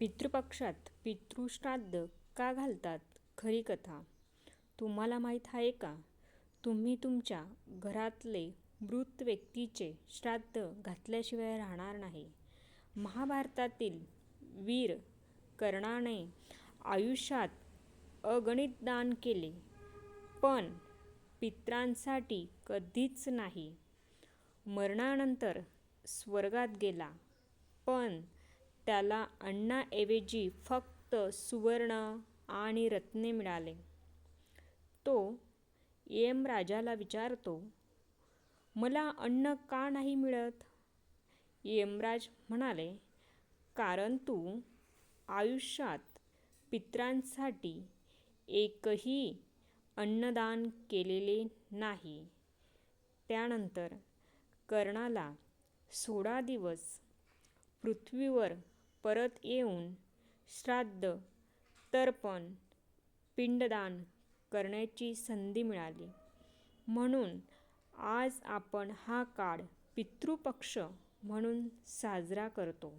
पितृपक्षात पितृश्राद्ध का घालतात? खरी कथा. तुम्हाला माहीत आहे का? तुम्ही तुमच्या घरातले मृत व्यक्तीचे श्राद्ध घातल्याशिवाय राहणार नाही. महाभारतातील वीर कर्णाने आयुष्यात अगणित दान केले पण पितरांसाठी कधीच नाही. मरणानंतर स्वर्गात गेला पण त्याला अण्णाऐवजी फक्त सुवर्ण आणि रत्ने मिळाले. तो यमराजाला विचारतो मला अन्न का नाही मिळत? यमराज म्हणाले कारण तू आयुष्यात पितरांसाठी एकही अन्नदान केलेले नाही. त्यानंतर कर्णाला सोळा दिवस पृथ्वीवर परत येऊन श्राद्ध तर्पण पिंडदान करण्याची संधी मिळाली. म्हणून आज आपण हा काळ पितृपक्ष म्हणून साजरा करतो.